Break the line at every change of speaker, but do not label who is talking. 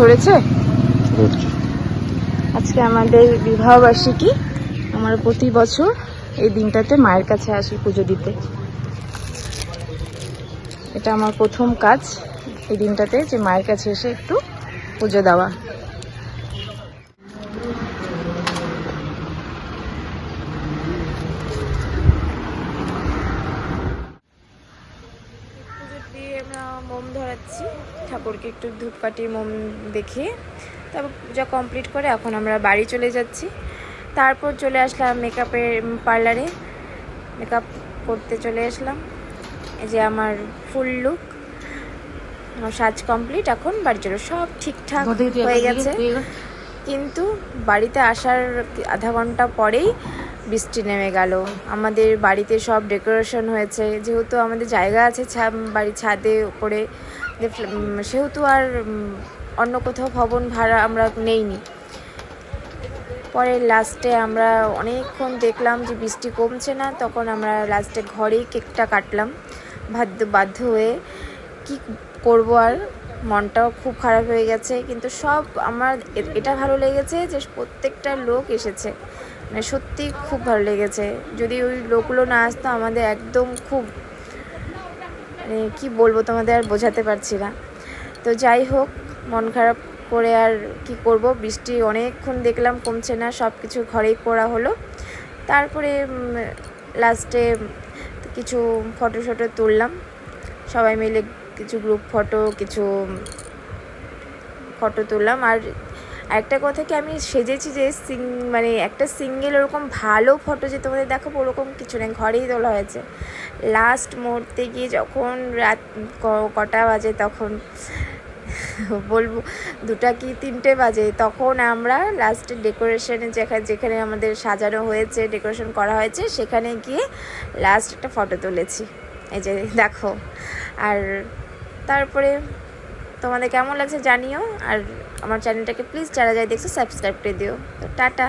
ধরেছে? আজকে আমাদের বিবাহবার্ষিকী। আমার প্রতি বছর এই দিনটাতে মায়ের কাছে আসি পুজো দিতে। এটা আমার প্রথম কাজ এই দিনটাতে যে মায়ের কাছে এসে একটু পুজো দেওয়া। আমরা মোম ধরাচ্ছি। ঠাকুরকে একটু ধূপকাঠি মোম দেখিয়ে তারপর পূজা কমপ্লিট করে এখন আমরা বাড়ি চলে যাচ্ছি। তারপর চলে আসলাম মেকআপের পার্লারে মেকআপ করতে চলে আসলাম। এই যে আমার ফুল লুক আমার সাজ কমপ্লিট এখন বাড়ি চলে। সব ঠিকঠাক হয়ে গেছে। কিন্তু বাড়িতে আসার আধা ঘণ্টা পরেই বৃষ্টি নেমে গেল। আমাদের বাড়িতে সব ডেকোরেশন হয়েছে। যেহেতু আমাদের জায়গা আছে বাড়ির ছাদে উপরে সেহেতু আর অন্য কোথাও ভবন ভাড়া আমরা নেইনি। পরে লাস্টে আমরা অনেকক্ষণ দেখলাম যে বৃষ্টি কমছে না, তখন আমরা লাস্টে ঘরেই কেকটা কাটলাম। বাধ্য বাধ্য হয়ে কি করব আর, মনটাও খুব খারাপ হয়ে গেছে। কিন্তু সব আমার এটা ভালো লেগেছে যে প্রত্যেকটা লোক এসেছে। মানে সত্যি খুব ভালো লেগেছে। যদি ওই লোকগুলো না আসতো, আমাদের একদম খুব মানে কি বলব তোমাদের আর বোঝাতে পারছি না। তো যাই হোক, মন খারাপ করে আর কি করব? বৃষ্টি অনেকক্ষণ দেখলাম কমছে না সব কিছু ঘরেই করা হলো। তারপরে লাস্টে কিছু ফটো শটো তুললাম। সবাই মিলে কিছু গ্রুপ ফটো কিছু ফটো তুললাম। আর একটা কথা কি, আমি সেজেছি যে সিং মানে একটা সিঙ্গেল ওরকম ভালো ফটো যে তোমাদের দেখাবো, ওরকম কিছু নেই, ঘরেই তোলা হয়েছে। লাস্ট মুহূর্তে গিয়ে যখন রাত কটা বাজে তখন, বলব, দুটা কি তিনটে বাজে, তখন আমরা লাস্টে ডেকোরেশনে যেখানে যেখানে আমাদের সাজানো হয়েছে ডেকোরেশন করা হয়েছে, সেখানে গিয়ে লাস্ট একটা ফটো তুলেছি। এই যে দেখো, আর তারপরে তোমাদের কেমন লাগছে জানিও, আর আমার চ্যানেলটাকে প্লিজ যারা যায় দেখছ সাবস্ক্রাইব করে দিও। তো টাটা।